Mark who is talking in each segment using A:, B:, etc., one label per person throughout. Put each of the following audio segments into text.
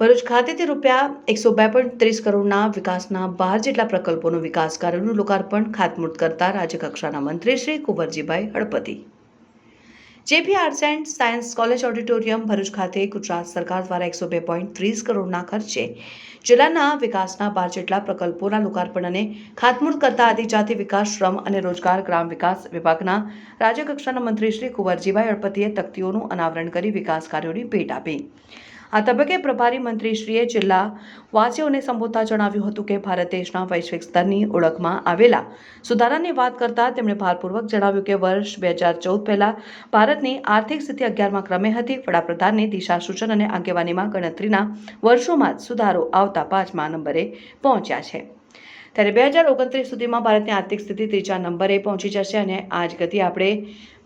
A: ભરૂચ ખાતેથી રૂપિયા એકસો બે પોઈન્ટ ત્રીસ કરોડના વિકાસના બાર જેટલા પ્રકલ્પોનું વિકાસ કાર્યોનું લોકાર્પણ ખાતમુહૂર્ત કરતા રાજ્યકક્ષાના મંત્રી Shri Kunvarjibhai Halpati. JP arts and science college auditorium Bharuch ખાતે ગુજરાત સરકાર દ્વારા એકસો બે પોઈન્ટ ત્રીસ કરોડના ખર્ચે જિલ્લાના વિકાસના બાર જેટલા પ્રકલ્પોના લોકાર્પણ અને ખાતમુહૂર્ત કરતા આદિજાતિ વિકાસ, શ્રમ અને રોજગાર ગ્રામ વિકાસ વિભાગના રાજ્યકક્ષાના મંત્રી શ્રી કુંવરજીભાઈ હળપતિએ તકતીઓનું અનાવરણ કરી વિકાસ કાર્યોની ભેટ આપી. આ તબક્કે પ્રભારી મંત્રીશ્રીએ જિલ્લા વાસીઓને સંબોધતા જણાવ્યું હતું કે ભારત દેશના વૈશ્વિક સ્તરની ઓળખમાં આવેલા સુધારાની વાત કરતા તેમણે ભારપૂર્વક જણાવ્યું કે વર્ષ બે હજાર ચૌદ પહેલા ભારતની આર્થિક સ્થિતિ અગિયારમાં ક્રમે હતી. વડાપ્રધાનની દિશા સૂચન અને આગેવાનીમાં ગણતરીના વર્ષોમાં જ સુધારો આવતા પાંચમા નંબરે પહોંચ્યા છે. ત્યારે બે હજાર ઓગણત્રીસ સુધીમાં ભારતની આર્થિક સ્થિતિ ત્રીજા નંબરે પહોંચી જશે અને આ જ ગતિ આપણે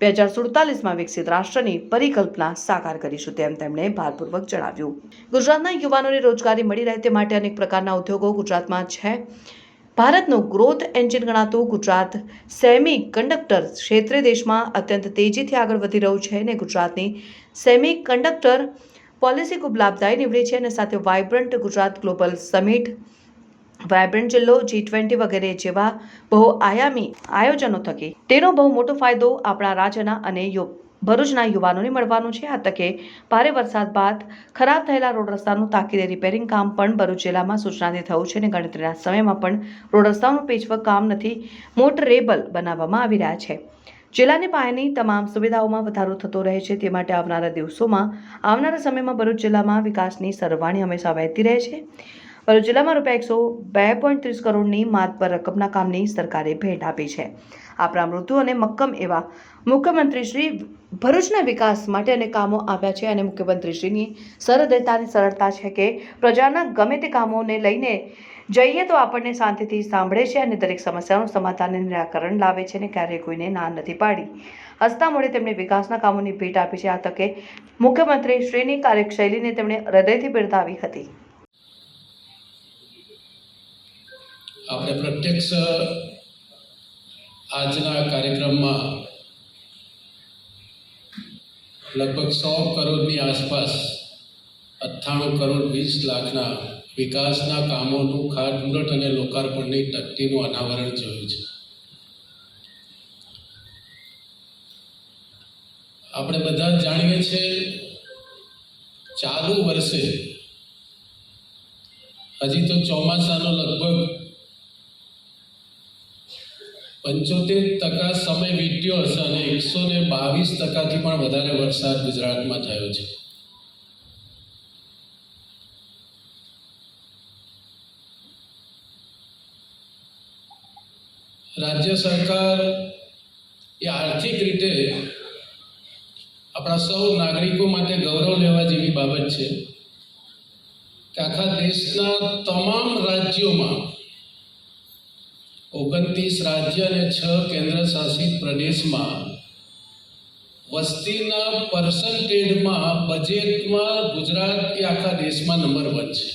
A: બે હજાર સુડતાલીસમાં વિકસિત રાષ્ટ્રની પરિકલ્પના સાકાર કરીશું તેમ તેમણે ભારપૂર્વક જણાવ્યું. ગુજરાતના યુવાનોને રોજગારી મળી રહે તે માટે અનેક પ્રકારના ઉદ્યોગો ગુજરાતમાં છે. ભારતનું ગ્રોથ એન્જિન ગણાતું ગુજરાત સેમી કંડક્ટર ક્ષેત્રે દેશમાં અત્યંત તેજીથી આગળ વધી રહ્યું છે અને ગુજરાતની સેમી કંડક્ટર પોલિસી ખૂબ લાભદાયી નીવડી છે અને સાથે vibrant Gujarat global summit vibrant જિલ્લો જી ટ્વેન્ટી વગેરે જેવા બહુઆયામી આયોજનો થકી તેનો બહુ મોટો ફાયદો આપણા રાજ્યના અને ભરૂચના યુવાનોને મળવાનું છે. આ તકે ભારે વરસાદ બાદ ખરાબ થયેલા રોડ રસ્તાનું તાકીદે રિપેરિંગ કામ પણ ભરૂચ જિલ્લામાં સૂચનાથી થયું છે અને ગણતરીના સમયમાં પણ રોડ રસ્તાનું પેચવર્ક કામ નથી, મોટરેબલ બનાવવામાં આવી રહ્યા છે. જિલ્લાની પાયાની તમામ સુવિધાઓમાં વધારો થતો રહે છે. તે માટે આવનારા દિવસોમાં, આવનારા સમયમાં ભરૂચ જિલ્લામાં વિકાસની સરવાણી હંમેશા વહેતી રહે છે. ભરૂચ જિલ્લામાં રૂપિયા એકસો બે પોઈન્ટ ત્રીસ કરોડની માતબર રકમના કામની સરકારે ભેટ આપી છે. આપણા મૃત્યુ અને મક્કમ એવા મુખ્યમંત્રી શ્રી ભરૂચના વિકાસ માટે અને કામો આવ્યા છે અને મુખ્યમંત્રીશ્રીની સરળતાની સરળતા છે કે પ્રજાના ગમે તે કામોને લઈને જઈએ તો આપણને શાંતિથી સાંભળે છે અને દરેક સમસ્યાનું સમાધાન નિરાકરણ લાવે છે અને ક્યારેય કોઈને ના નથી પાડી. હસતા મોડે તેમણે વિકાસના કામોની ભેટ આપી છે, આ તકે મુખ્યમંત્રી શ્રીની કાર્યશૈલીને તેમણે હૃદયથી બિરદાવી હતી.
B: આપણે પ્રત્યક્ષ, આજના કાર્યક્રમમાં લગભગ સો કરોડની આસપાસ, અઠ્ઠાણું કરોડ વીસ લાખના વિકાસના કામોનું ખાતમુહૂર્ત અને લોકાર્પણની તકતીનું અનાવરણ જોયું છે. આપણે બધા જાણીએ છીએ, ચાલુ વર્ષે, હજી તો ચોમાસાનો લગભગ પંચોતેર ટકા સમય વીત્યો હશે અને એકસો ને બાવીસ ટકાથી પણ વધારે વરસાદ ગુજરાતમાં થયો છે. રાજ્ય સરકાર એ આર્થિક રીતે આપણા સૌ નાગરિકો માટે ગૌરવ લેવા જેવી બાબત છે કે આખા દેશના તમામ રાજ્યોમાં ઓગણત્રીસ રાજ્ય અને છ કેન્દ્ર શાસિત પ્રદેશમાં વસ્તીના પર્સન્ટેજમાં બજેટમાં ગુજરાત કે આખા દેશમાં નંબર વન છે.